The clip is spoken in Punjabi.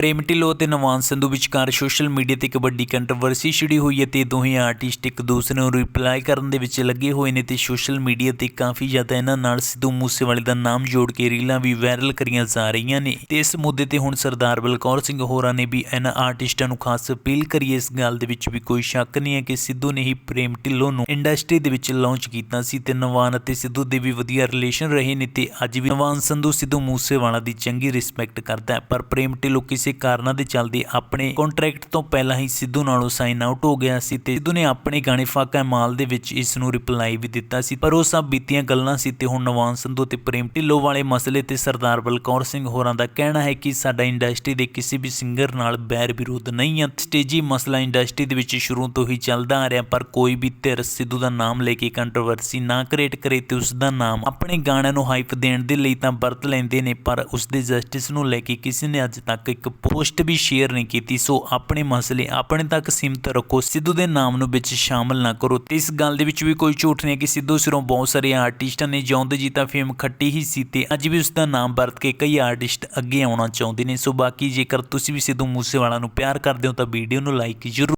ਪ੍ਰੇਮ ਢਿੱਲੋਂ ਅਤੇ ਨਵਾਨ ਸੰਧੂ ਵਿਚਕਾਰ ਸੋਸ਼ਲ ਮੀਡੀਆ ਤੇ ਇੱਕ ਵੱਡੀ ਕੰਟਰੋਵਰਸੀ ਛਿੜੀ ਹੋਈ ਹੈ ਤੇ ਦੋਹੇ ਆਰਟਿਸਟ ਇੱਕ ਦੂਸਰੇ ਨੂੰ ਰਿਪਲਾਈ ਕਰਨ ਦੇ ਵਿੱਚ ਲੱਗੇ ਹੋਏ ਨੇ ਤੇ ਸੋਸ਼ਲ ਮੀਡੀਆ ਤੇ ਕਾਫੀ ਜ਼ਿਆਦਾ ਇਹਨਾਂ ਨਾਲ ਸਿੱਧੂ ਮੂਸੇਵਾਲੇ ਦਾ ਨਾਮ ਜੋੜ ਕੇ ਰੀਲਾਂ ਵੀ ਵਾਇਰਲ ਕਰੀਆਂ ਜਾ ਰਹੀਆਂ ਨੇ। ਤੇ ਇਸ ਮੁੱਦੇ ਤੇ ਹੁਣ ਸਰਦਾਰ ਬਲਕੌਰ ਸਿੰਘ ਹੋਰਾਂ ਨੇ ਵੀ ਇਹਨਾਂ ਆਰਟਿਸਟਾਂ ਨੂੰ ਖਾਸ ਅਪੀਲ ਕਰੀ ਇਸ ਗੱਲ ਦੇ ਵਿੱਚ ਵੀ ਕੋਈ ਸ਼ੱਕ ਨਹੀਂ ਹੈ ਕਿ ਸਿੱਧੂ ਨੇ ਹੀ ਪ੍ਰੇਮ ਢਿੱਲੋਂ ਨੂੰ ਇੰਡਸਟਰੀ ਦੇ ਵਿੱਚ ਲਾਂਚ ਕੀਤਾ ਸੀ ਤੇ ਨਵਾਨ ਅਤੇ ਸਿੱਧੂ ਦੇ ਵੀ ਵਧੀਆ ਰਿਲੇਸ਼ਨ ਰਹੇ ਨੇ ਤੇ ਅੱਜ ਵੀ ਨਵਾਨ ਸੰਧੂ ਸਿੱਧੂ ਮੂਸੇਵਾਲਾ ਦੀ ਚੰਗੀ ਰਿਸਪੈਕਟ ਕਰਦਾ ਹੈ। ਪਰ ਪ੍ਰੇਮ ਢਿੱਲੋਂ ਕਿਸੇ ਕਾਰਨਾਂ ਦੇ ਚੱਲਦੇ ਆਪਣੇ ਕੰਟਰੈਕਟ ਤੋਂ ਪਹਿਲਾਂ ਹੀ ਸਿੱਧੂ ਨਾਲੋਂ ਸਾਈਨ ਆਊਟ ਹੋ ਗਿਆ ਸੀ ਤੇ ਸਿੱਧੂ ਨੇ ਆਪਣੇ ਗਾਣੇ ਫਾਕਾ ਮਾਲ ਦੇ ਵਿੱਚ ਇਸ ਨੂੰ ਰਿਪਲਾਈ ਵੀ ਦਿੱਤਾ ਸੀ। ਪਰ ਉਹ ਸਭ ਬੀਤੀਆਂ ਗੱਲਾਂ ਸੀ ਤੇ ਹੁਣ ਨਵਾਨ ਸੰਧੂ ਤੇ ਪ੍ਰੇਮ ਢਿੱਲੋਂ ਵਾਲੇ ਮਸਲੇ ਤੇ ਸਰਦਾਰ ਬਲਕੌਰ ਸਿੰਘ ਹੋਰਾਂ ਦਾ ਕਹਿਣਾ ਹੈ ਕਿ ਸਾਡਾ ਇੰਡਸਟਰੀ ਦੇ ਕਿਸੇ ਵੀ ਸਿੰਗਰ ਨਾਲ ਬੈਰ ਵਿਰੋਧ ਨਹੀਂ ਹੈ ਸਟੇਜੀ ਮਸਲਾ ਇੰਡਸਟਰੀ ਦੇ ਵਿੱਚ ਸ਼ੁਰੂ ਤੋਂ ਹੀ ਚੱਲਦਾ ਆ ਰਿਹਾ, ਪਰ ਕੋਈ ਵੀ ਧਿਰ ਸਿੱਧੂ ਦਾ ਨਾਮ ਲੈ ਕੇ ਕੰਟਰੋਵਰਸੀ ਨਾ ਕ੍ਰੀਏਟ ਕਰੇ ਤੇ ਉਸ ਦਾ ਨਾਮ ਆਪਣੇ ਗਾਣਿਆਂ ਨੂੰ ਹਾਈਪ ਦੇਣ ਦੇ ਲਈ ਤਾਂ ਵਰਤ ਲੈਂਦੇ ਨੇ, ਪਰ ਉਸ ਦੇ ਜਸਟਿਸ ਨੂੰ ਲੈ ਕੇ ਕਿਸੇ ਨੇ ਅੱਜ ਤੱਕ ਇੱਕ ਪੋਸਟ ਵੀ ਸ਼ੇਅਰ ਨਹੀਂ ਕੀਤੀ, ਸੋ ਆਪਣੇ ਮਸਲੇ ਆਪਣੇ ਤੱਕ ਸੀਮਤ ਰੱਖੋ। ਸਿੱਧੂ ਦੇ ਨਾਮ ਨੂੰ ਵਿੱਚ ਸ਼ਾਮਲ ਨਾ ਕਰੋ। ਤੇ ਇਸ ਗੱਲ ਦੇ ਵਿੱਚ ਵੀ ਕੋਈ ਝੂਠ ਨਹੀਂ ਕਿ ਸਿੱਧੂ ਸਿਰੋਂ ਬਹੁਤ ਸਾਰੇ ਆਰਟਿਸਟਾਂ ਨੇ ਜਿਉਂਦੇ ਜੀ ਤਾਂ ਫੇਮ ਖੱਟੀ ਹੀ ਸੀ ਤੇ ਅੱਜ ਵੀ ਉਸ ਦਾ ਨਾਮ ਵਰਤ ਕੇ ਕਈ ਆਰਟਿਸਟ ਅੱਗੇ ਆਉਣਾ ਚਾਹੁੰਦੇ ਨੇ। ਸੋ ਬਾਕੀ ਜੇਕਰ ਤੁਸੀਂ ਵੀ ਸਿੱਧੂ ਮੂਸੇਵਾਲਾ ਨੂੰ ਪਿਆਰ ਕਰਦੇ ਹੋ ਤਾਂ ਵੀਡੀਓ ਨੂੰ ਲਾਈਕ ਜ਼ਰੂਰ